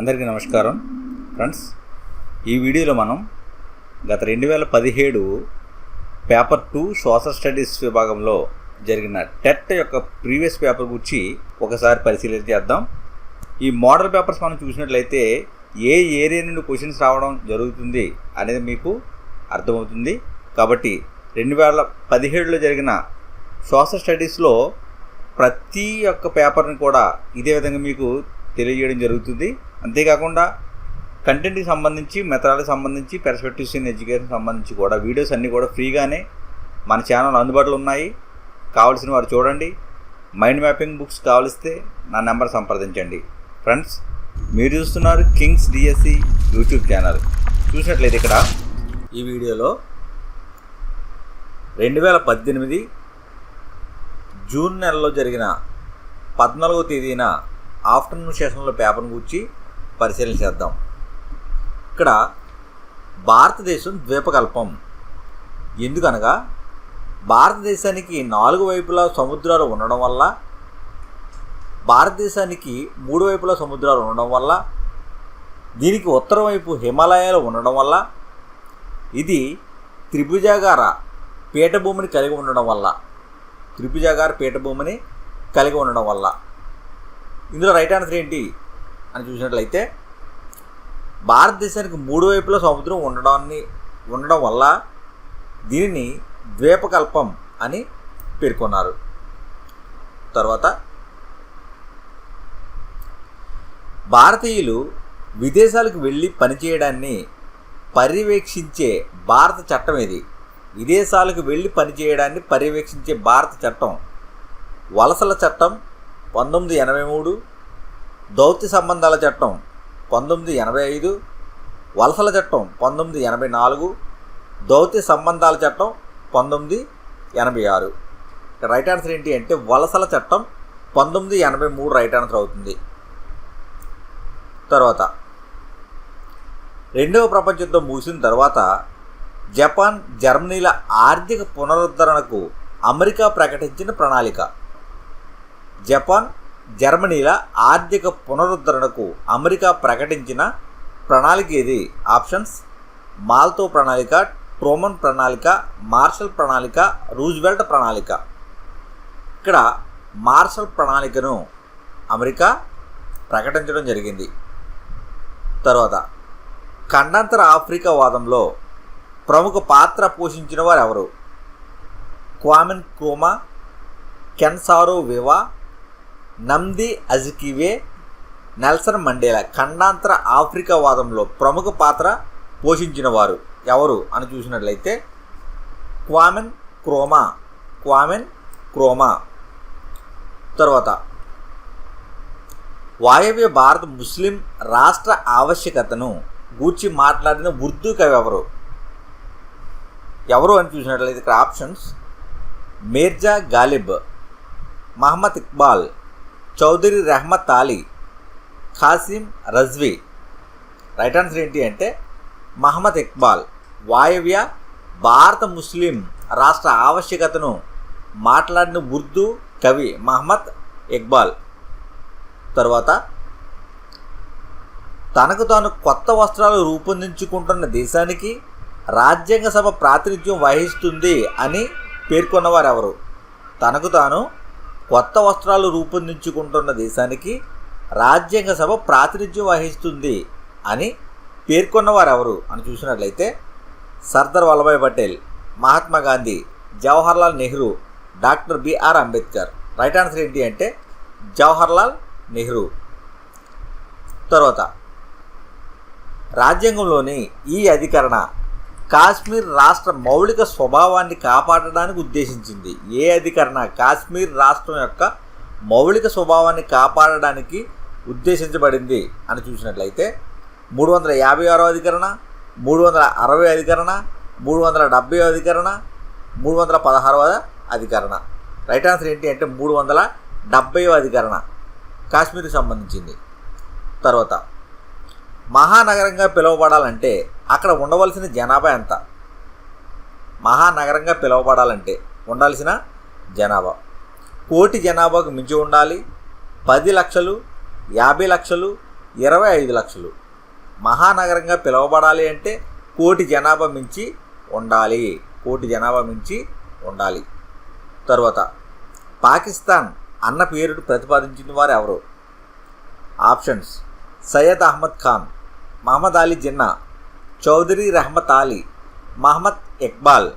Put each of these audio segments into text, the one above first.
అందరికీ నమస్కారం. ఫ్రెండ్స్ ఈ వీడియోలో మనం గత రెండు వేల పదిహేడు పేపర్ టూ సోషల్ స్టడీస్ విభాగంలో జరిగిన టెట్ యొక్క ప్రీవియస్ పేపర్ గురించి ఒకసారి పరిశీలన చేద్దాం. ఈ మోడల్ పేపర్స్ మనం చూసినట్లయితే ఏ ఏరియా నుండి క్వశ్చన్స్ రావడం జరుగుతుంది అనేది మీకు అర్థమవుతుంది. కాబట్టి రెండు వేల పదిహేడులో జరిగిన సోషల్ స్టడీస్లో ప్రతి ఒక్క పేపర్ని కూడా ఇదే విధంగా మీకు తెలియజేయడం జరుగుతుంది. అంతేకాకుండా కంటెంట్కి సంబంధించి మెథడాలకు సంబంధించి పెర్స్పెక్టివ్స్ ఇన్ ఎడ్యుకేషన్ సంబంధించి కూడా వీడియోస్ అన్నీ కూడా ఫ్రీగానే మన ఛానల్ అందుబాటులో ఉన్నాయి. కావాల్సిన వారు చూడండి. మైండ్ మ్యాపింగ్ బుక్స్ కావలిస్తే నా నెంబర్ సంప్రదించండి. ఫ్రెండ్స్ మీరు చూస్తున్నారు కింగ్స్ డిఎస్సి యూట్యూబ్ ఛానల్ చూసినట్లయితే ఇక్కడ ఈ వీడియోలో రెండు వేల పద్దెనిమిది జూన్ నెలలో జరిగిన పద్నాలుగో తేదీన ఆఫ్టర్నూన్ సెషన్లో పేపర్ను గురించి పరిశీలన చేద్దాం. ఇక్కడ భారతదేశం ద్వీపకల్పం. ఎందుకనగా భారతదేశానికి నాలుగు వైపులా సముద్రాలు ఉండడం వల్ల భారతదేశానికి మూడు వైపులా సముద్రాలు ఉండడం వల్ల దీనికి ఉత్తరం వైపు హిమాలయాలు ఉండడం వల్ల ఇది త్రిభుజాగార పీఠభూమిని కలిగి ఉండడం వల్ల త్రిభుజాగార పీఠభూమిని కలిగి ఉండడం వల్ల. ఇందులో రైట్ ఆన్సర్ ఏంటి? అని చూసినట్లయితే భారతదేశానికి మూడు వైపులా సముద్రం ఉండడాన్ని ఉండడం వల్ల దీనిని ద్వీపకల్పం అని పేర్కొన్నారు. తర్వాత భారతీయులు విదేశాలకు వెళ్ళి పనిచేయడాన్ని పర్యవేక్షించే భారత చట్టం ఇది విదేశాలకు వెళ్ళి పనిచేయడాన్ని పర్యవేక్షించే భారత చట్టం వలసల చట్టం పంతొమ్మిది ఎనభై మూడు దౌత్య సంబంధాల చట్టం పంతొమ్మిది ఎనభై ఐదు వలసల చట్టం పంతొమ్మిది ఎనభై నాలుగు దౌత్య సంబంధాల చట్టం పంతొమ్మిది ఎనభై ఆరు. రైట్ ఆన్సర్ ఏంటి అంటే వలసల చట్టం పంతొమ్మిది ఎనభై మూడు రైట్ ఆన్సర్ అవుతుంది. తర్వాత రెండవ ప్రపంచ యుద్ధం ముగిసిన తర్వాత జపాన్ జర్మనీల ఆర్థిక పునరుద్ధరణకు అమెరికా ప్రకటించిన ప్రణాళిక. జపాన్ జర్మనీల ఆర్థిక పునరుద్ధరణకు అమెరికా ప్రకటించిన ప్రణాళిక ఇది ఆప్షన్స్ మాల్తో ప్రణాళిక ట్రోమన్ ప్రణాళిక మార్షల్ ప్రణాళిక రూజ్వెల్ట్ ప్రణాళిక. ఇక్కడ మార్షల్ ప్రణాళికను అమెరికా ప్రకటించడం జరిగింది. తర్వాత ఖండాంతర ఆఫ్రికా వాదంలో ప్రముఖ పాత్ర పోషించిన వారు ఎవరు Kwame Nkrumah Ken Saro Wiwa Nnamdi Azikiwe Nelson Mandela ఖండాంతర Africa వాదంలో ప్రముఖ పాత్ర పోషించిన వారు ఎవరు అని చూసినట్లయితే క్వామెన్ క్రోమా క్వామెన్ క్రోమా. తర్వాత వాయవ్య భారత ముస్లిం రాష్ట్ర ఆవశ్యకతను గూర్చి మాట్లాడిన ఉర్దూ కవి ఎవరు? ఎవరు అని చూసినట్లయితే ఇక్కడ options Mirza Ghalib Muhammad Iqbal Chaudhry Rahmat Ali Qasim Razvi. Right answer ఏంటి అంటే మహమ్మద్ ఇక్బాల్. వాయవ్య భారత ముస్లిం రాష్ట్ర ఆవశ్యకతను మాట్లాడిన ఉర్దూ కవి మహమ్మద్ ఇక్బాల్. తర్వాత తనకు తాను కొత్త వస్త్రాలు రూపొందించుకుంటున్న దేశానికి రాజ్యాంగ సభ ప్రాతినిధ్యం వహిస్తుంది అని పేర్కొన్నవారు ఎవరు తనకు తాను కొత్త వస్త్రాలు రూపొందించుకుంటున్న దేశానికి రాజ్యాంగ సభ ప్రాతినిధ్యం వహిస్తుంది అని పేర్కొన్నవారు ఎవరు అని చూసినట్లయితే Sardar Vallabhbhai Patel Mahatma Gandhi Jawaharlal Nehru doctor BR Ambedkar. Right answer ఏంటి అంటే జవహర్లాల్ నెహ్రూ. తర్వాత రాజ్యాంగంలోని ఈ అధికరణ కాశ్మీర్ రాష్ట్ర మౌలిక స్వభావాన్ని కాపాడడానికి ఉద్దేశించింది. ఏ అధికరణ? కాశ్మీర్ రాష్ట్రం యొక్క మౌలిక స్వభావాన్ని కాపాడడానికి ఉద్దేశించబడింది అని చూసినట్లయితే మూడు వందల యాభై ఆరో అధికరణ మూడు వందల అరవై అధికరణ మూడు వందల డెబ్బై అధికరణ మూడు వందల పదహారవ అధికరణ. రైట్ ఆన్సర్ ఏంటి అంటే మూడు వందల డెబ్బై అధికరణ కాశ్మీర్కి సంబంధించింది. తర్వాత మహానగరంగా పిలువబడాలంటే అక్కడ ఉండవలసిన జనాభా ఎంత? మహానగరంగా పిలువబడాలంటే ఉండాల్సిన జనాభా. కోటి జనాభాకు మించి ఉండాలి. పది లక్షలు యాభై లక్షలు ఇరవై ఐదు లక్షలు. మహానగరంగా పిలువబడాలి అంటే కోటి జనాభా మించి ఉండాలి. కోటి జనాభా మించి ఉండాలి. తరువాత పాకిస్తాన్ అన్న పేరుడు ప్రతిపాదించిన వారు ఎవరు? ఆప్షన్స్. సయ్యద్ అహ్మద్ ఖాన్ మహమ్మద్ అలీ జిన్నా చౌదరి రహమత్ అలీ మహమ్మద్ ఇక్బాల్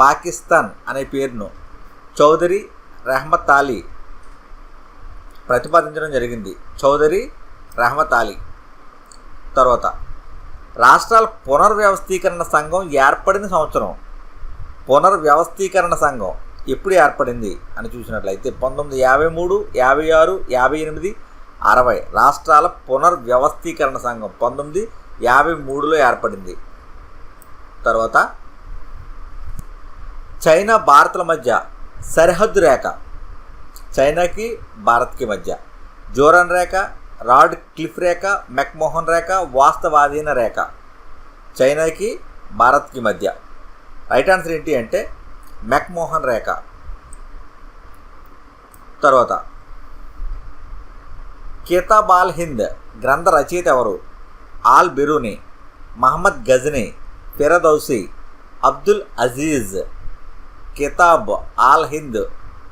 పాకిస్తాన్ అనే పేరును చౌదరి రహమత్ అలీ ప్రతిపాదించడం జరిగింది. చౌదరి రహమత్ అలీ. తర్వాత రాష్ట్రాల పునర్వ్యవస్థీకరణ సంఘం ఏర్పడిన సంవత్సరం. పునర్వ్యవస్థీకరణ సంఘం ఎప్పుడు ఏర్పడింది అని చూసినట్లయితే పంతొమ్మిది యాభై మూడు యాభై ఆరు యాభై ఎనిమిది అరవై రాష్ట్రాల పునర్వ్యవస్థీకరణ సంఘం పంతొమ్మిది యాభై మూడులో ఏర్పడింది. తర్వాత చైనా భారత్ల మధ్య సరిహద్దు రేఖ. చైనాకి భారత్కి మధ్య జోరన్ రేఖ రాడ్ క్లిఫ్ రేఖ మెక్మోహన్ రేఖ వాస్తవాధీన రేఖ. చైనాకి భారత్కి మధ్య. రైట్ ఆన్సర్ ఏంటి అంటే మెక్మోహన్ రేఖ. తర్వాత కితాబ్ హింద్ గ్రంథ రచయిత ఎవరు? Al Biruni Mohammad Ghazni Firdausi Abdul Aziz Kitab Al Hind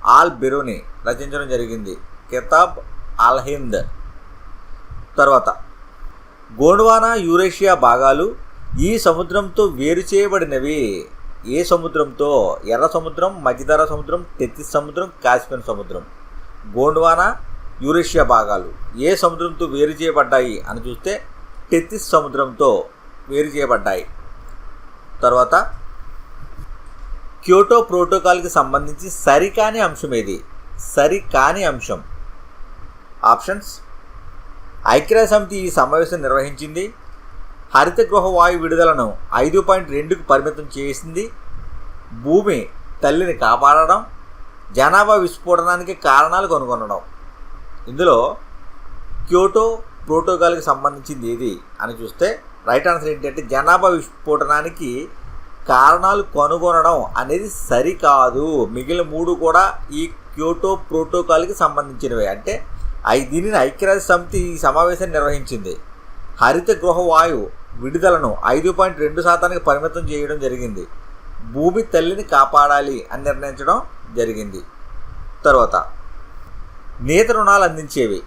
Al Biruni రచించడం జరిగింది. Kitab Al Hind. తర్వాత గోండ్వానా యూరేషియా భాగాలు ఈ సముద్రంతో వేరు చేయబడినవి. ఏ సముద్రంతో? ఎర్ర సముద్రం మధ్యధర సముద్రం టెత్తిస్ సముద్రం కాశ్మీర్ సముద్రం. గోండ్వానా యూరేషియా భాగాలు ఏ సముద్రంతో వేరు చేయబడ్డాయి అని చూస్తే టెత్తిస్ సముద్రంతో వేరు చేయబడ్డాయి. తర్వాత క్యోటో ప్రోటోకాల్కి సంబంధించి సరికాని అంశం ఏది? సరికాని అంశం. ఆప్షన్స్. ఐక్యరాజ్య సమితి ఈ సమావేశం నిర్వహించింది. హరిత గృహ వాయు విడుదలను ఐదు పాయింట్ రెండుకు పరిమితం చేసింది. భూమి తల్లిని కాపాడడం జనాభా విస్ఫోటనానికి కారణాలు కనుగొనడం. ఇందులో క్యోటో ప్రోటోకాల్కి సంబంధించింది ఏది అని చూస్తే రైట్ ఆన్సర్ ఏంటంటే జనాభా విస్ఫోటనానికి కారణాలు కనుగొనడం అనేది సరికాదు. మిగిలిన మూడు కూడా ఈ క్యోటో ప్రోటోకాల్కి సంబంధించినవి. అంటే దీనిని ఐక్యరాజ్య సమితి ఈ సమావేశం నిర్వహించింది. హరిత గృహ వాయువు విడుదలను ఐదు పాయింట్ రెండు శాతానికి పరిమితం చేయడం జరిగింది. భూమి తల్లిని కాపాడాలి అని నిర్ణయించడం జరిగింది. తర్వాత నేత రుణాలు అందించేవి.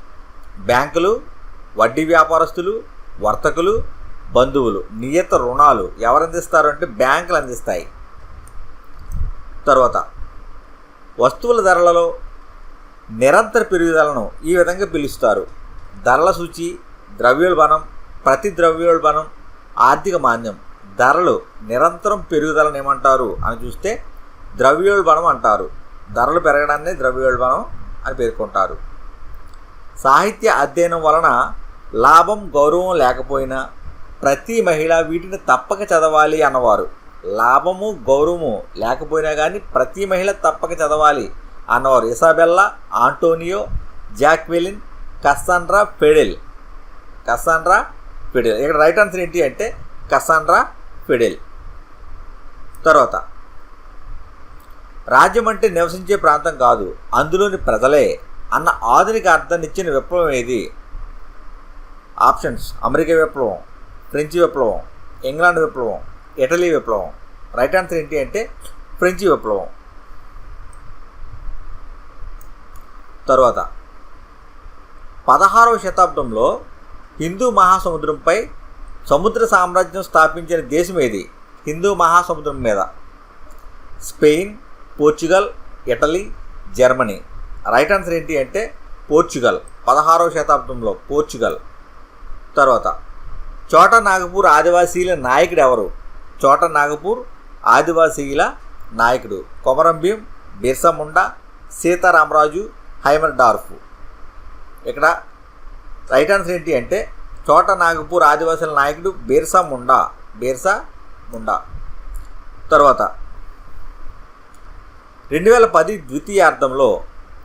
బ్యాంకులు వడ్డీ వ్యాపారస్తులు వర్తకులు బంధువులు నియత రుణాలు ఎవరు అందిస్తారు అంటే బ్యాంకులు అందిస్తాయి తర్వాత వస్తువుల ధరలలో నిరంతర పెరుగుదలను ఈ విధంగా పిలుస్తారు. ధరల సూచి ద్రవ్యోల్బణం ప్రతి ద్రవ్యోల్బణం ఆర్థిక మాంద్యం ధరలు నిరంతరం పెరుగుదలను ఏమంటారు అని చూస్తే ద్రవ్యోల్బణం అంటారు. ధరలు పెరగడాన్ని ద్రవ్యోల్బణం అని పేర్కొంటారు. సాహిత్య అధ్యయనం వలన లాభం గౌరవం లేకపోయినా ప్రతి మహిళ వీటిని తప్పక చదవాలి అన్నవారు. లాభము గౌరవము లేకపోయినా కానీ ప్రతి మహిళ తప్పక చదవాలి అన్నవారు. Isabella Antonio Jacqueline Cassandra Fedele. Cassandra Fedele. ఇక్కడ రైట్ ఆన్సర్ ఏంటి అంటే కసాండ్రా ఫెడెల్. తర్వాత రాజ్యం అంటే నివసించే ప్రాంతం కాదు అందులోని ప్రజలే అన్న ఆధునిక అర్థాన్నిచ్చిన విప్లవం ఏది? ఆప్షన్స్. అమెరికా విప్లవం ఫ్రెంచ్ విప్లవం ఇంగ్లాండ్ విప్లవం ఇటలీ విప్లవం. రైట్ ఆన్సర్ ఏంటి అంటే ఫ్రెంచ్ విప్లవం. తరువాత పదహారవ శతాబ్దంలో హిందూ మహాసముద్రంపై సముద్ర సామ్రాజ్యం స్థాపించిన దేశం ఏది? హిందూ మహాసముద్రం మీద. Spain Portugal Italy Germany. Right answer ఏంటి అంటే పోర్చుగల్. పదహారవ శతాబ్దంలో పోర్చుగల్. తర్వాత చోట నాగపూర్ ఆదివాసీల నాయకుడు ఎవరు? చోట నాగపూర్ ఆదివాసీల నాయకుడు కొమరంభీం బిర్సా ముండా సీతారామరాజు హైమర్ డార్ఫ్. ఇక్కడ రైట్ ఆన్సర్ ఏంటి అంటే చోట నాగపూర్ ఆదివాసీల నాయకుడు బీర్సా ముండా. బిర్సా ముండా. తర్వాత రెండు వేల పది ద్వితీయార్థంలో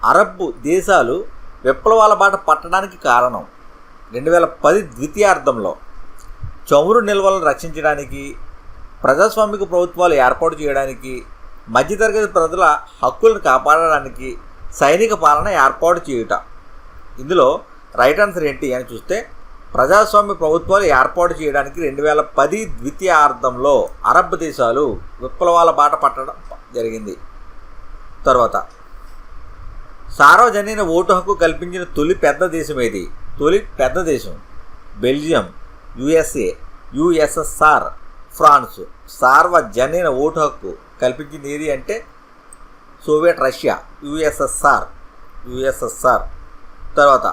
అరబ్ దేశాలు విప్లవాల బాట పట్టడానికి కారణం రెండు వేల పది ద్వితీయార్థంలో చమురు నిల్వలను రక్షించడానికి ప్రజాస్వామిక ప్రభుత్వాలు ఏర్పాటు చేయడానికి మధ్యతరగతి ప్రజల హక్కులను కాపాడడానికి సైనిక పాలన ఏర్పాటు చేయుట. ఇందులో రైట్ ఆన్సర్ ఏంటి అని చూస్తే ప్రజాస్వామ్య ప్రభుత్వాలు ఏర్పాటు చేయడానికి రెండు వేల పది ద్వితీయార్థంలో అరబ్ దేశాలు విప్లవాల బాట పట్టడం జరిగింది. తర్వాత సార్వజనీన ఓటు హక్కు కల్పించిన తొలి పెద్ద దేశం ఏది? తొలి పెద్ద దేశం. Belgium USA USSR France. సార్వజనీన vote హక్కు కల్పించింది ఏది అంటే సోవియట్ రష్యా యుఎస్ఎస్ఆర్ యుఎస్ఎస్ఆర్. తర్వాత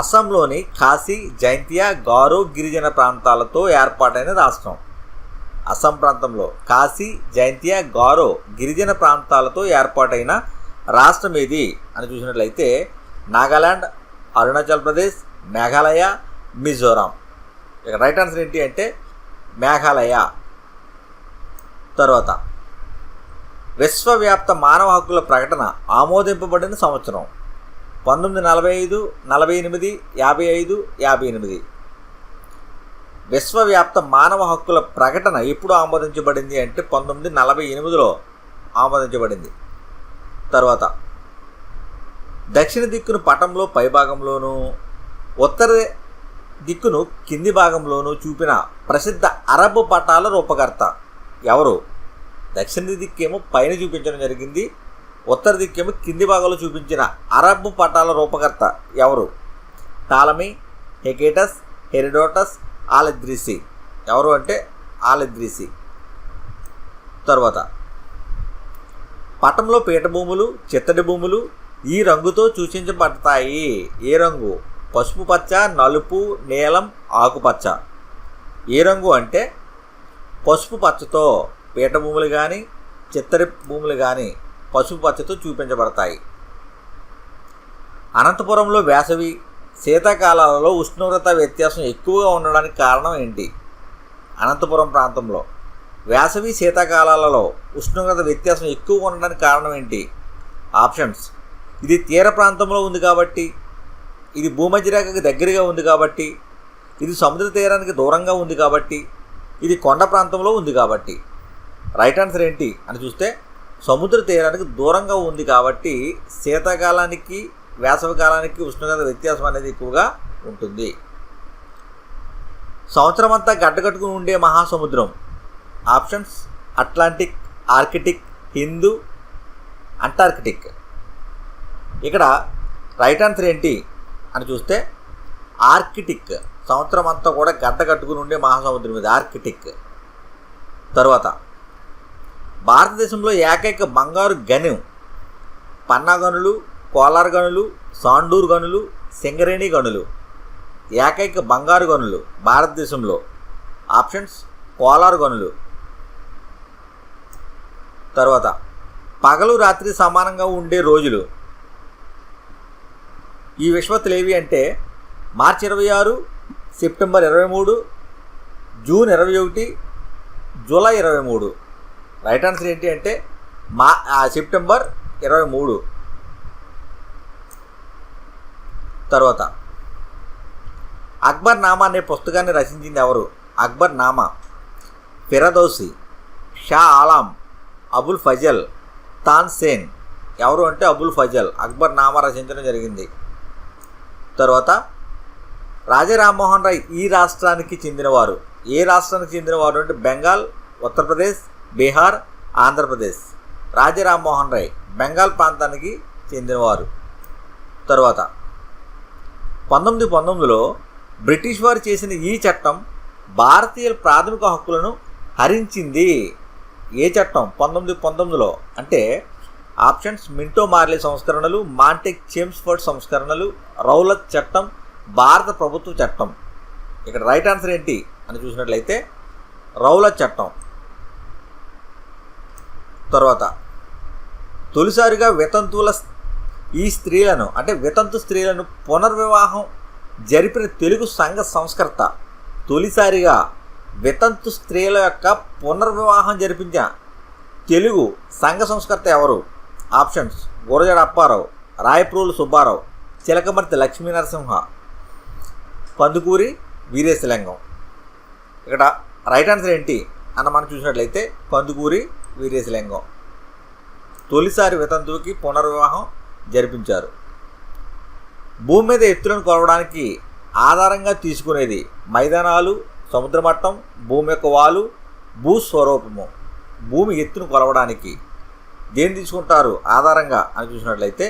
అస్సాంలోని కాశీ జైంతియా గారో గిరిజన ప్రాంతాలతో ఏర్పాటైన రాష్ట్రం. అస్సాం ప్రాంతంలో కాశీ జైంతియా గారో గిరిజన ప్రాంతాలతో ఏర్పాటైన రాష్ట్రం ఏది అని చూసినట్లయితే నాగాలాండ్ అరుణాచల్ ప్రదేశ్ మేఘాలయ మిజోరాం. ఇక రైట్ ఆన్సర్ ఏంటి అంటే మేఘాలయ. తర్వాత విశ్వవ్యాప్త మానవ హక్కుల ప్రకటన ఆమోదింపబడిన సంవత్సరం. పంతొమ్మిది నలభై ఐదు నలభై ఎనిమిది యాభై ఐదు యాభై ఎనిమిది. విశ్వవ్యాప్త మానవ హక్కుల ప్రకటన ఎప్పుడు ఆమోదించబడింది అంటే పంతొమ్మిది నలభై ఎనిమిదిలో ఆమోదించబడింది. తర్వాత దక్షిణ దిక్కును పటంలో పైభాగంలోనూ ఉత్తర దిక్కును కింది భాగంలోనూ చూపిన ప్రసిద్ధ అరబ్ పటాల రూపకర్త ఎవరు? దక్షిణ దిక్కేమో పైన చూపించడం జరిగింది ఉత్తర దిక్కేమో కింది భాగంలో చూపించిన అరబ్ పటాల రూపకర్త ఎవరు? Ptolemy Hecataeus Herodotus Al Idrisi. ఎవరు అంటే ఆలద్రిసి. తర్వాత పటంలో పీఠభూములు చిత్తడి భూములు ఈ రంగుతో సూచించబడతాయి. ఏ రంగు? పసుపు పచ్చ నలుపు నీలం ఆకుపచ్చ ఏ రంగు అంటే పసుపు పచ్చతో పీఠభూములు కానీ చిత్తడి భూములు కానీ పసుపు పచ్చతో చూపించబడతాయి. అనంతపురంలో వేసవి శీతాకాలాలలో ఉష్ణోగ్రత వ్యత్యాసం ఎక్కువగా ఉండడానికి కారణం ఏంటి? అనంతపురం ప్రాంతంలో. వేసవి శీతాకాలాలలో ఉష్ణోగ్రత వ్యత్యాసం ఎక్కువగా ఉండడానికి కారణం ఏంటి? ఆప్షన్స్. ఇది తీర ప్రాంతంలో ఉంది కాబట్టి ఇది భూమధ్యరేఖకి దగ్గరగా ఉంది కాబట్టి ఇది సముద్ర తీరానికి దూరంగా ఉంది కాబట్టి ఇది కొండ ప్రాంతంలో ఉంది కాబట్టి. రైట్ ఆన్సర్ ఏంటి అని చూస్తే సముద్ర తీరానికి దూరంగా ఉంది కాబట్టి శీతాకాలానికి వేసవి కాలానికి ఉష్ణోగ్రత వ్యత్యాసం అనేది ఎక్కువగా ఉంటుంది. సంవత్సరం అంతా గడ్డకట్టుకుని ఉండే మహాసముద్రం. ఆప్షన్స్ అట్లాంటిక్ ఆర్కిటిక్ హిందూ అంటార్కిటిక్. ఇక్కడ రైట్ ఆన్సర్ ఏంటి అని చూస్తే ఆర్కిటిక్. సంవత్సరం అంతా కూడా గడ్డ కట్టుకుని ఉండే మహాసముద్రం ఇది ఆర్కిటిక్. తరువాత భారతదేశంలో ఏకైక బంగారు గని పన్నా గనులు కోలార్ గనులు సాండూర్ గనులు సింగరేణి గనులు. ఏకైక బంగారు గనులు భారతదేశంలో. ఆప్షన్స్ కోలార్ గనులు. తర్వాత పగలు రాత్రి సమానంగా ఉండే రోజులు. ఈ విశ్వత్తులు ఏవి అంటే మార్చి ఇరవై ఆరు సెప్టెంబర్ ఇరవై మూడు జూన్ ఇరవై ఒకటి జూలై ఇరవై మూడు. రైట్ ఆన్సర్ ఏంటి అంటే మా సెప్టెంబర్ ఇరవై మూడు. తర్వాత అక్బర్ నామా అనే పుస్తకాన్ని రచించింది ఎవరు? అక్బర్ నామా. ఫిరదౌసి షా ఆలాం అబుల్ ఫజల్ తాన్సేన్ ఎవరు అంటే అబుల్ ఫజల్? అక్బర్ నామా రచించడం జరిగింది. తర్వాత రాజరామ్మోహన్ రాయ్ ఈ రాష్ట్రానికి చెందినవారు. ఏ రాష్ట్రానికి చెందినవారు అంటే బెంగాల్ ఉత్తరప్రదేశ్ బీహార్ ఆంధ్రప్రదేశ్. రాజరామ్మోహన్ రాయ్ బెంగాల్ ప్రాంతానికి చెందినవారు. తర్వాత పంతొమ్మిది పంతొమ్మిదిలో బ్రిటిష్ వారు చేసిన ఈ చట్టం భారతీయుల ప్రాథమిక హక్కులను హరించింది. ఏ చట్టం పంతొమ్మిది పంతొమ్మిదిలో అంటే ఆప్షన్స్ మింటో మార్లే సంస్కరణలు మాంటెక్ చేమ్స్ఫర్డ్ సంస్కరణలు రౌలత్ చట్టం భారత ప్రభుత్వ చట్టం. ఇక్కడ రైట్ ఆన్సర్ ఏంటి అని చూసినట్లయితే రౌలత్ చట్టం. తర్వాత తొలిసారిగా వితంతువుల ఈ స్త్రీలను అంటే వితంతు స్త్రీలను పునర్వివాహం జరిపిన తెలుగు సంఘ సంస్కర్త తొలిసారిగా వితంతు స్త్రీల యొక్క పునర్వివాహం జరిపించిన తెలుగు సంఘ సంస్కర్త ఎవరు? ఆప్షన్స్. గురజడ అప్పారావు రాయప్రోలు సుబ్బారావు చిలకమర్తి లక్ష్మీ నరసింహ పందుకూరి వీరేశలింగం. ఇక్కడ రైట్ ఆన్సర్ ఏంటి? అన్న మనం చూసినట్లయితే పందుకూరి వీరేశలింగం. తొలిసారి వితంతువుకి పునర్వివాహం జరిపించారు. భూమి మీద ఎత్తులను కొలవడానికి ఆధారంగా తీసుకునేది మైదానాలు సముద్ర మట్టం భూమి యొక్క వాలు భూస్వరూపము భూమి ఎత్తును కొలవడానికి దేన్ని తీసుకుంటారు ఆధారంగా అని చూసినట్లయితే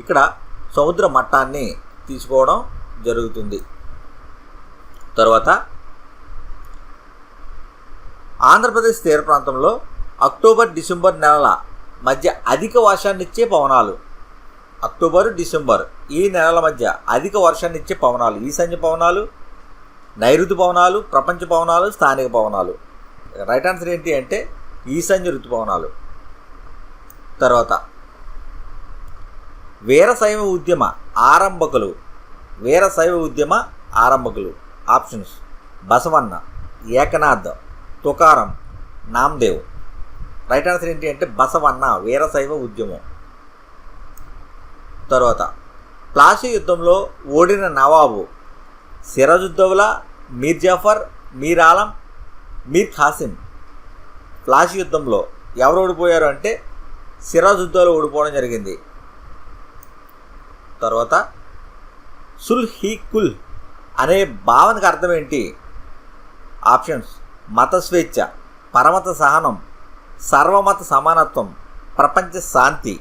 ఇక్కడ సముద్ర మట్టాన్ని తీసుకోవడం జరుగుతుంది. తర్వాత ఆంధ్రప్రదేశ్ తీర ప్రాంతంలో అక్టోబర్ డిసెంబర్ నెలల మధ్య అధిక వర్షాన్నిచ్చే పవనాలు. అక్టోబర్ డిసెంబర్ ఈ నెలల మధ్య అధిక వర్షాన్నిచ్చే పవనాలు. ఈశాన్య పవనాలు నైరుతి పవనాలు ప్రపంచ పవనాలు స్థానిక పవనాలు రైట్ ఆన్సర్ ఏంటి అంటే ఈశాన్య ఋతుపవనాలు తర్వాత వీరశైవ ఉద్యమ ఆరంభకులు. వీరశైవ ఉద్యమ ఆరంభకులు. Options Basavanna Eknath Tukaram Namdev. Right answer ఏంటి అంటే బసవన్న వీరశైవ ఉద్యమం. తర్వాత ప్లాసీ యుద్ధంలో ఓడిన నవాబు సిరాజుద్దౌలా మీర్ జాఫర్ మీర్ ఆలం మీర్ ఖాసిం. ఫ్లాష్ యుద్ధంలో ఎవరు ఓడిపోయారు అంటే సిరాజుద్దౌలా ఓడిపోవడం జరిగింది. తర్వాత సుల్ హీ కుల్ అనే భావనకు అర్థం ఏంటి? ఆప్షన్స్. మత స్వేచ్ఛ పరమత సహనం సర్వమత సమానత్వం ప్రపంచ శాంతి.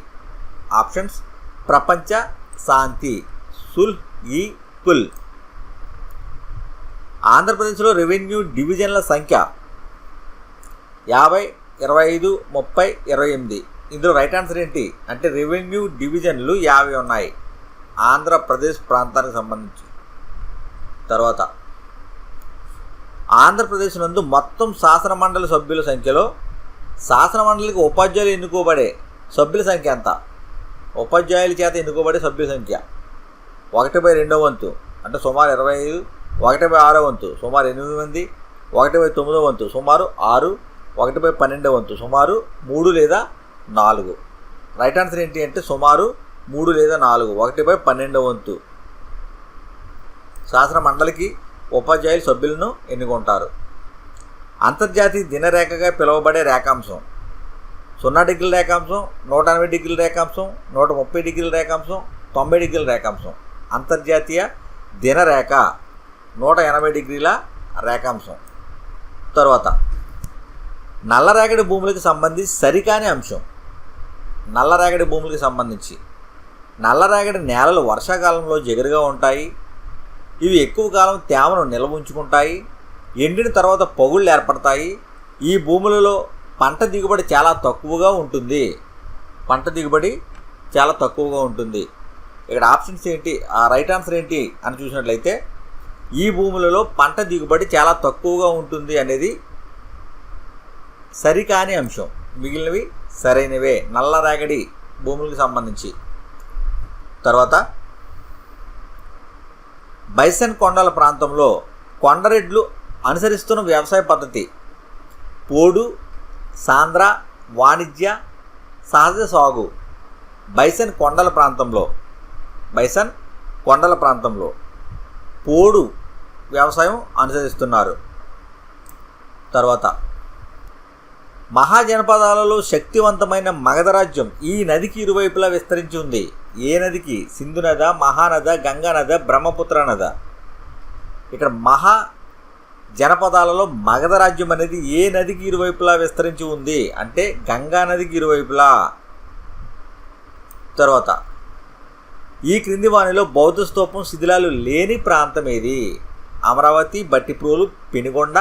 ఆప్షన్స్. ప్రపంచ శాంతి. సుల్ ఈ కుల్. ఆంధ్రప్రదేశ్లో రెవెన్యూ డివిజన్ల సంఖ్య యాభై ఇరవై ఐదు ముప్పై ఇరవై ఎనిమిది. ఇందులో రైట్ ఆన్సర్ ఏంటి? అంటే రెవెన్యూ డివిజన్లు యాభై ఉన్నాయి. ఆంధ్రప్రదేశ్ ప్రాంతానికి సంబంధించి. తర్వాత ఆంధ్రప్రదేశ్ నందు మొత్తం శాసనమండలి సభ్యుల సంఖ్యలో శాసన మండలికి ఉపాధ్యాయులు ఎన్నుకోబడే సభ్యుల సంఖ్య ఎంత? ఉపాధ్యాయుల చేత ఎన్నుకోబడే సభ్యుల సంఖ్య. ఒకటి బై రెండో వంతు. అంటే సుమారు ఇరవై ఐదు ఒకటి బై ఆరో వంతు సుమారు ఎనిమిది మంది. ఒకటి బై తొమ్మిదో వంతు సుమారు ఆరు. ఒకటి బై పన్నెండో వంతు సుమారు మూడు లేదా నాలుగు. రైట్ ఆన్సర్ ఏంటి అంటే సుమారు మూడు లేదా నాలుగు. ఒకటి బై పన్నెండో వంతు. శాసన మండలికి ఉపాధ్యాయులు సభ్యులను ఎన్నుకుంటారు. అంతర్జాతీయ దినరేఖగా పిలువబడే రేఖాంశం. సున్నా డిగ్రీల రేఖాంశం నూట ఎనభై డిగ్రీల రేఖాంశం నూట ముప్పై డిగ్రీల రేఖాంశం తొంభై డిగ్రీల రేఖాంశం. అంతర్జాతీయ దినరేఖ. నూట ఎనభై డిగ్రీల రేఖాంశం. తర్వాత నల్లరేగడి భూములకు సంబంధించి సరికాని అంశం. నల్లరేగడి భూములకు సంబంధించి. నల్లరేగడి నేలలు వర్షాకాలంలో జగరుగా ఉంటాయి. ఇవి ఎక్కువ కాలం తేమను నిల్వ ఉంచుకుంటాయి ఎండిన తర్వాత పగుళ్ళు ఏర్పడతాయి. ఈ భూములలో పంట దిగుబడి చాలా తక్కువగా ఉంటుంది. పంట దిగుబడి చాలా తక్కువగా ఉంటుంది. ఇక్కడ ఆప్షన్స్ ఏంటి? ఆ రైట్ ఆన్సర్ ఏంటి అని చూసినట్లయితే ఈ భూములలో పంట దిగుబడి చాలా తక్కువగా ఉంటుంది అనేది సరికాని అంశం. మిగిలినవి సరైనవే. నల్ల రేగడి భూములకు సంబంధించి. తర్వాత బైసన్ కొండల ప్రాంతంలో కొండరెడ్లు అనుసరిస్తున్న వ్యవసాయ పద్ధతి. పోడు సాంద్ర వాణిజ్య సహజ సాగు. బైసన్ కొండల ప్రాంతంలో. బైసన్ కొండల ప్రాంతంలో. పోడు వ్యవసాయం అనుసరిస్తున్నారు. తర్వాత మహాజనపదాలలో శక్తివంతమైన మగధ రాజ్యం ఈ నదికి ఇరువైపులా విస్తరించి ఉంది. ఏ నదికి? సింధు నద మహానద గంగానద బ్రహ్మపుత్ర నద. ఇక్కడ మహా జనపదాలలో మగధ రాజ్యం అనేది ఏ నదికి ఇరువైపులా విస్తరించి ఉంది? అంటే గంగా నదికి ఇరువైపులా. తర్వాత ఈ క్రింది వాణిలో బౌద్ధ స్తూపం శిథిలాలు లేని ప్రాంతం ఏది? అమరావతి బట్టిప్రోలు పెనుగొండ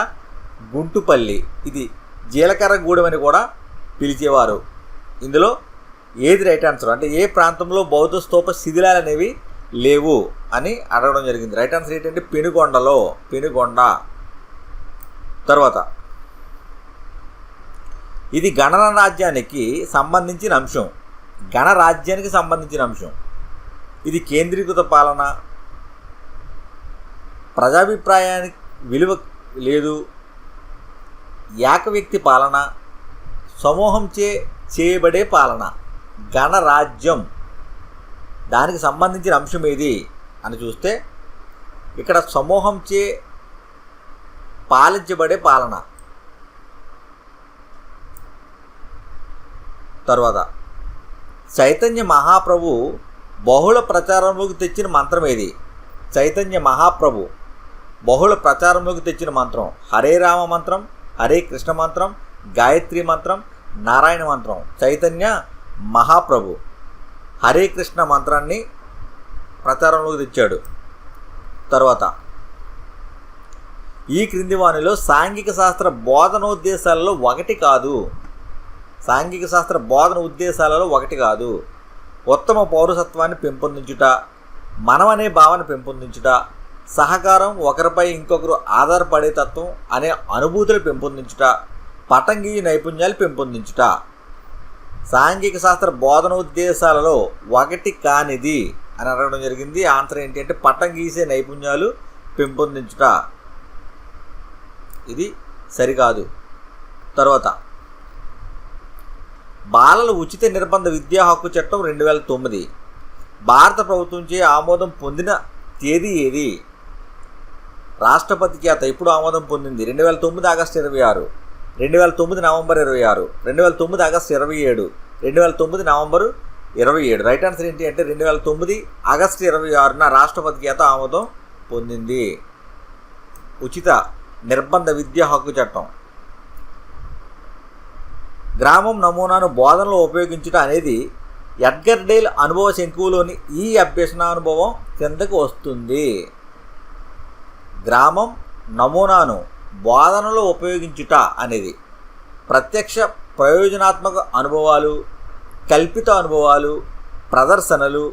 గుంటుపల్లి. ఇది జీలకర్ర గూడెం అని కూడా పిలిచేవారు. ఇందులో ఏది రైట్ ఆన్సర్? అంటే ఏ ప్రాంతంలో బౌద్ధ స్తూప శిథిలాలు అనేవి లేవు అని అడగడం జరిగింది. రైట్ ఆన్సర్ ఏంటంటే పెనుగొండలో. పెనుగొండ. తర్వాత ఇది గణరాజ్యానికి సంబంధించిన అంశం. గణరాజ్యానికి సంబంధించిన అంశం. ఇది కేంద్రీకృత పాలన. ప్రజాభిప్రాయానికి విలువ లేదు. ఏక వ్యక్తి పాలన సమూహంచే చేయబడే పాలన గణరాజ్యం. దానికి సంబంధించిన అంశం ఏది అని చూస్తే ఇక్కడ సమూహంచే పాలించబడే పాలన. తర్వాత చైతన్య మహాప్రభు బహుళ ప్రచారంలోకి తెచ్చిన మంత్రం ఏది? చైతన్య మహాప్రభు. బహుళ ప్రచారంలోకి తెచ్చిన మంత్రం. హరే రామ మంత్రం హరే కృష్ణ మంత్రం గాయత్రి మంత్రం నారాయణ మంత్రం. చైతన్య మహాప్రభు. హరే కృష్ణ మంత్రాన్ని ప్రచారంలోకి తెచ్చాడు. తర్వాత ఈ క్రింది వాణిలో సాంఘిక శాస్త్ర బోధన ఉద్దేశాలలో ఒకటి కాదు. సాంఘిక శాస్త్ర బోధన ఉద్దేశాలలో ఒకటి కాదు. ఉత్తమ పౌరసత్వాన్ని పెంపొందించుట మనమనే భావన పెంపొందించుట సహకారం ఒకరిపై ఇంకొకరు ఆధారపడే తత్వం అనే అనుభూతులు పెంపొందించుట పటంగి నైపుణ్యాలు పెంపొందించుట. సాంఘిక శాస్త్ర బోధన ఉద్దేశాలలో ఒకటి కానిది అని అడగడం జరిగింది. ఆన్సర్ ఏంటంటే పటం పట్టం గీసే నైపుణ్యాలు పెంపొందించుట. ఇది సరికాదు. తర్వాత బాలల ఉచిత నిర్బంధ విద్యా హక్కు చట్టం రెండు వేల తొమ్మిది భారత ప్రభుత్వంచే ఆమోదం పొందిన తేదీ ఏది? రాష్ట్రపతి చేత ఇప్పుడు ఆమోదం పొందింది? రెండు వేల తొమ్మిది ఆగస్టు ఇరవై ఆరు. రెండు వేల తొమ్మిది నవంబర్ ఇరవై ఆరు. రెండు వేల తొమ్మిది ఆగస్టు ఇరవై ఏడు. రెండు వేల తొమ్మిది నవంబరు ఇరవై ఏడు. రైట్ ఆన్సర్ ఏంటి అంటే రెండు వేల తొమ్మిది ఆగస్టు ఇరవై ఆరున రాష్ట్రపతి చేత ఆమోదం పొందింది. ఉచిత నిర్బంధ విద్యా హక్కు చట్టం. గ్రామం నమూనాను బోధనలో ఉపయోగించుట అనేది ఎడ్గర్ డేల్ అనుభవ శంకువులోని ఈ అభ్యసనానుభవం కిందకు వస్తుంది. గ్రామం నమూనాను బోధనలో ఉపయోగించుట అనేది ప్రత్యక్ష ప్రయోజనాత్మక అనుభవాలు కల్పిత అనుభవాలు ప్రదర్శనలు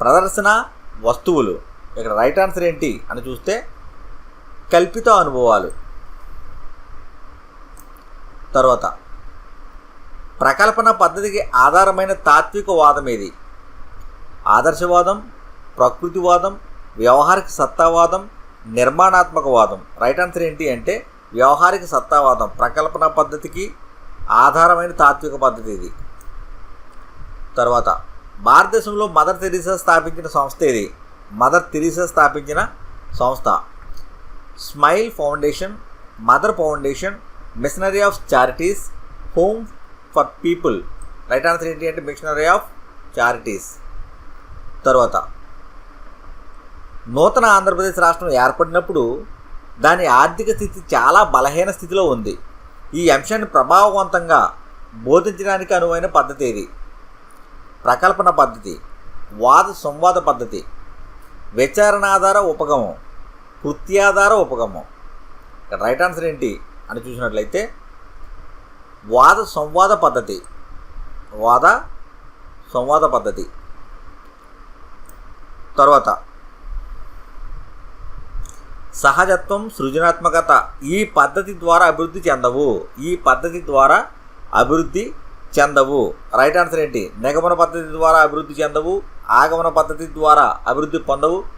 ప్రదర్శన వస్తువులు. ఇక్కడ రైట్ ఆన్సర్ ఏంటి అని చూస్తే కల్పిత అనుభవాలు. తర్వాత ప్రకల్పన పద్ధతికి ఆధారమైన తాత్విక వాదం ఇది ఆదర్శవాదం ప్రకృతివాదం వ్యవహారిక సత్తావాదం నిర్మాణాత్మక వాదం రైట్ ఆన్సర్ ఏంటి అంటే వ్యవహారిక సత్తావాదం. ప్రకల్పన పద్ధతికి ఆధారమైన తాత్విక పద్ధతి ఇది. తర్వాత భారతదేశంలో మదర్ తెరీసా స్థాపించిన సంస్థ ఇది మదర్ తెరీసా స్థాపించిన సంస్థ. Smile foundation mother foundation missionary of charities home for people. Right answer ఏంటి అంటే మిషనరీ ఆఫ్ చారిటీస్. తర్వాత నూతన ఆంధ్రప్రదేశ్ రాష్ట్రం ఏర్పడినప్పుడు దాని ఆర్థిక స్థితి చాలా బలహీన స్థితిలో ఉంది. ఈ అంశాన్ని ప్రభావవంతంగా బోధించడానికి అనువైన పద్ధతి ఇది ప్రకల్పన పద్ధతి వాద సంవాద పద్ధతి విచారణాధార ఉపగమం వృత్తి ఆధార ఉపగమం రైట్ ఆన్సర్ ఏంటి అని చూసినట్లయితే వాద సంవాద పద్ధతి. వాద సంవాద పద్ధతి. తర్వాత సహజత్వం సృజనాత్మకత ఈ పద్ధతి ద్వారా అభివృద్ధి చెందవు. ఈ పద్ధతి ద్వారా అభివృద్ధి చెందవు. రైట్ ఆన్సర్ ఏంటి? నిగమన పద్ధతి ద్వారా అభివృద్ధి చెందవు. ఆగమన పద్ధతి ద్వారా అభివృద్ధి పొందవు.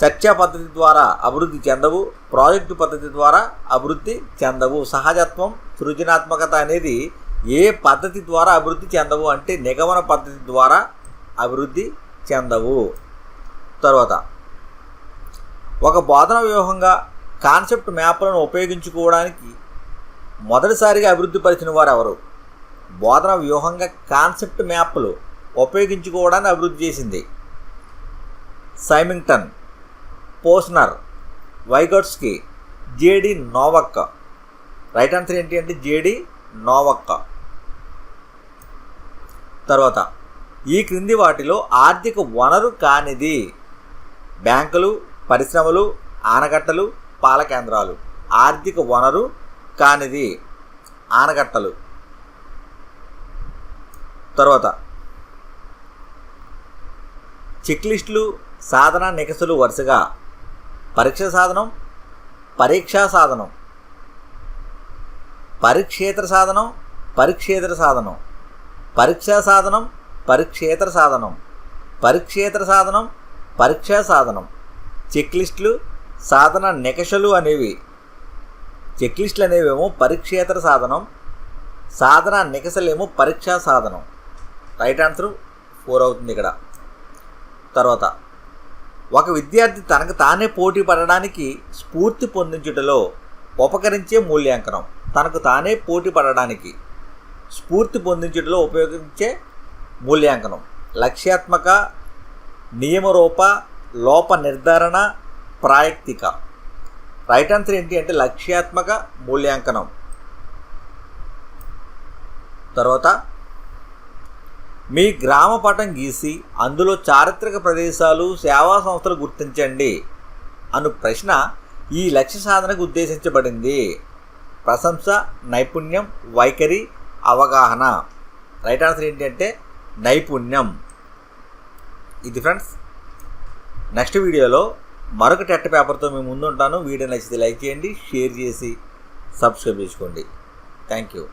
చర్చా పద్ధతి ద్వారా అభివృద్ధి చెందవు ప్రాజెక్టు పద్ధతి ద్వారా అభివృద్ధి చెందవు. సహజత్వం సృజనాత్మకత అనేది ఏ పద్ధతి ద్వారా అభివృద్ధి చెందవు అంటే నిగమన పద్ధతి ద్వారా అభివృద్ధి చెందవు. తర్వాత ఒక బోధన వ్యూహంగా కాన్సెప్ట్ మ్యాప్లను ఉపయోగించుకోవడానికి మొదటిసారిగా అభివృద్ధి పరిచిన వారు ఎవరు బోధన వ్యూహంగా కాన్సెప్ట్ మ్యాప్లు ఉపయోగించుకోవడాన్ని అభివృద్ధి చేసింది Symington. Posner Vygotsky JD Novak. Right answer ఏంటి అంటే జేడి నోవక్క. తర్వాత ఈ క్రింది వాటిలో ఆర్థిక వనరు కానిది బ్యాంకులు పరిశ్రమలు ఆనకట్టలు పాల కేంద్రాలు. ఆర్థిక వనరు కానిది ఆనకట్టలు. తర్వాత చెక్లిస్టులు సాధన నికసులు వరుసగా పరీక్ష సాధనం పరీక్షా సాధనం. పరీక్షేతర సాధనం పరీక్షేతర సాధనం. పరీక్షా సాధనం పరీక్షేతర సాధనం. పరీక్షేతర సాధనం పరీక్షా సాధనం. చెక్లిస్టులు సాధన నికషలు అనేవి. చెక్లిస్టులు అనేవేమో పరీక్షేతర సాధనం సాధన నికసలేమో పరీక్షా సాధనం. రైట్ ఆన్సర్ ఫోర్ అవుతుంది ఇక్కడ. తర్వాత ఒక విద్యార్థి తనకు తానే పోటీ పడడానికి స్ఫూర్తి పొందించుటలో ఉపకరించే మూల్యాంకనం. తనకు తానే పోటీ పడడానికి స్ఫూర్తి పొందించుటలో ఉపయోగించే మూల్యాంకనం. లక్ష్యాత్మక నియమరూప లోప నిర్ధారణ ప్రాయక్తిక. రైట్ ఆన్సర్ ఏంటి అంటే లక్ష్యాత్మక మూల్యాంకనం. తర్వాత మీ గ్రామ పటం గీసి అందులో చారిత్రక ప్రదేశాలు సేవా సంస్థలు గుర్తించండి అను ప్రశ్న ఈ లక్ష్య సాధనకు ఉద్దేశించబడింది. ప్రశంస నైపుణ్యం వైఖరి అవగాహన. రైట్ ఆన్సర్ ఏంటంటే నైపుణ్యం. ఇది ఫ్రెండ్స్ నెక్స్ట్ వీడియోలో మరొక టెట్ పేపర్తో మేము ముందుంటాను. వీడియో నచ్చితే లైక్ చేయండి షేర్ చేసి సబ్స్క్రైబ్ చేసుకోండి. Thank you.